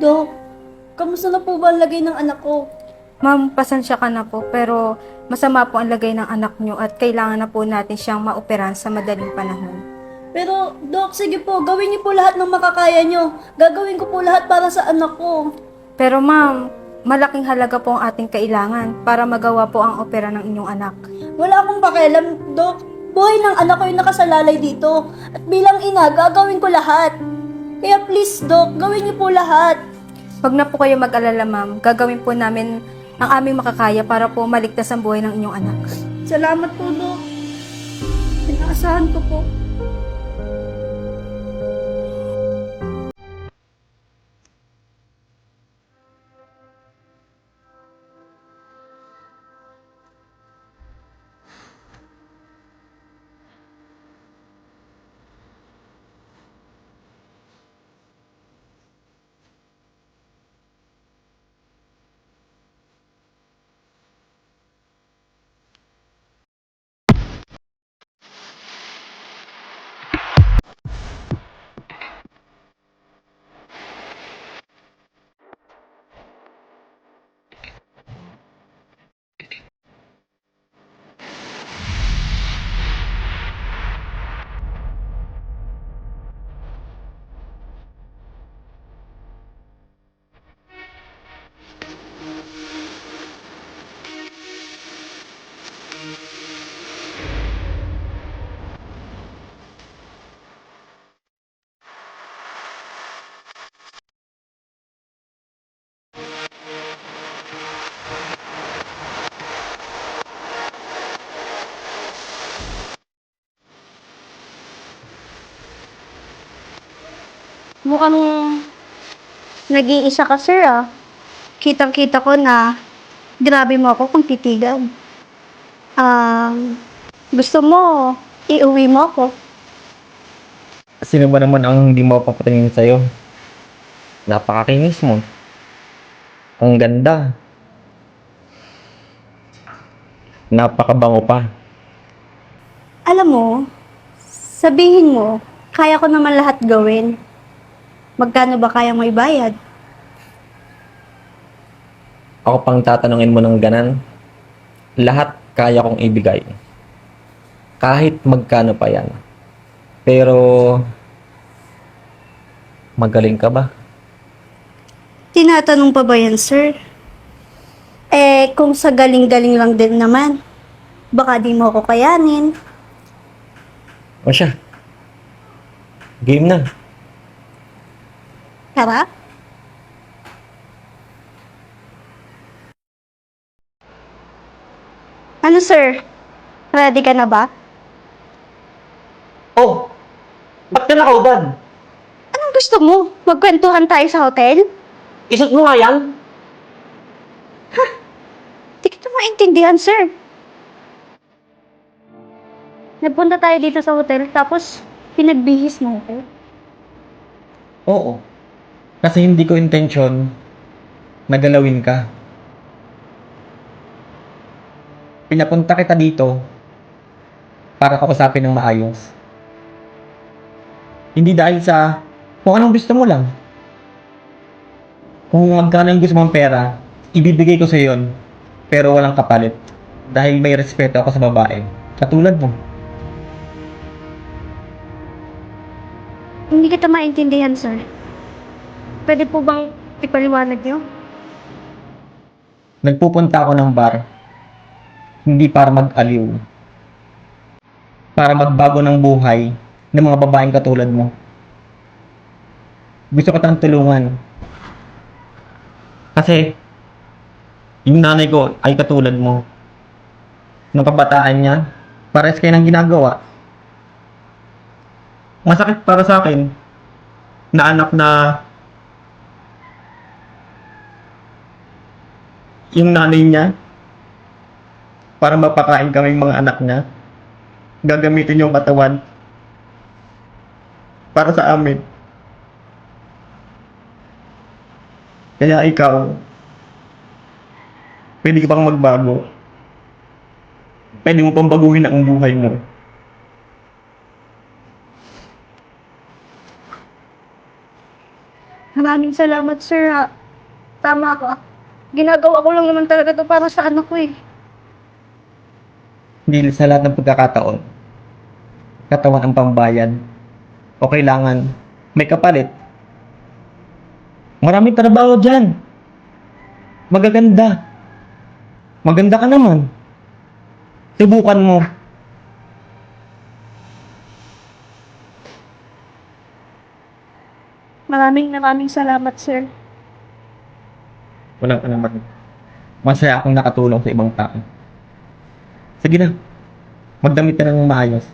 Dok, kamusta na po ba ang lagay ng anak ko? Ma'am, pasensya ka na po, pero masama po ang lagay ng anak nyo at kailangan na po natin siyang maoperahan sa madaling panahon. Pero, Dok, sige po, gawin niyo po lahat ng makakaya niyo. Gagawin ko po lahat para sa anak ko. Pero ma'am, malaking halaga po ang ating kailangan para magawa po ang opera ng inyong anak. Wala akong pakialam, Dok. Buhay ng anak ko yung nakasalalay dito. At bilang ina, gagawin ko lahat. Kaya please, Dok, gawin niyo po lahat. Huwag na po kayo mag-alala ma'am, gagawin po namin ang aming makakaya para po maligtas ang buhay ng inyong anak. Salamat po, Dok. Inaasahan ko po. Mukhang nag-iisa ka, sir, ah. Kitang-kita ko na grabe mo ako kung titigan. Um, gusto mo, iuwi mo ako. Sino ba naman ang hindi mo papatingin sa'yo? Napakakinis mo. Ang ganda. Napakabango pa. Alam mo, sabihin mo, kaya ko naman lahat gawin. Magkano ba kaya mo ibayad? Ako pang tatanungin mo ng ganan. Lahat kaya kong ibigay. Kahit magkano pa yan. Pero, magaling ka ba? Tinatanong pa ba yan, sir? Eh, kung sa galing-galing lang din naman, baka di mo ako kayanin. O siya. Game na. Tara? Ano, sir? Ready ka na ba? Oh! Ba't ka nakaubad? Anong gusto mo? Magkwentuhan tayo sa hotel? Isot mo nga yan? Di kita maintindihan, sir. Nagpunta tayo dito sa hotel, tapos pinagbihis mo ako. Oo. Kasi hindi ko intensyon na galawin ka. Pinapunta kita dito para kausapin ng maayos. Hindi dahil sa kung anong gusto mo lang. Kung magkano yung gusto mong pera, ibibigay ko sa yon pero walang kapalit. Dahil may respeto ako sa babae. Katulad mo. Hindi kita maintindihan, sir. Pwede po bang ipaliwanag niyo? Nagpupunta ako ng bar. Hindi para mag-aliw. Para magbago ng buhay ng mga babaeng katulad mo. Gusto ko tang tulungan. Kasi, yung nanay ko ay katulad mo. Nung kabataan niya, pares kayo ng ginagawa. Masakit para sa akin na anak na yung nanay niya para mapakain kami mga anak niya gagamitin yung katawan para sa amin kaya ikaw pwede ka pang magbago pwede mo pang baguhin ang buhay mo Maraming salamat, sir. Tama ka. Ginagawa ko lang naman talaga to para sa anak ko eh. Hindi sa lahat ng pagkakataon, katawan ang pambayan, o kailangan may kapalit. Maraming trabaho dyan. Magaganda. Maganda ka naman. Subukan mo. Maraming maraming salamat, sir. Walang ano Masaya akong nakatulong sa ibang tao. Sige na. Magdamit ka ng maayos.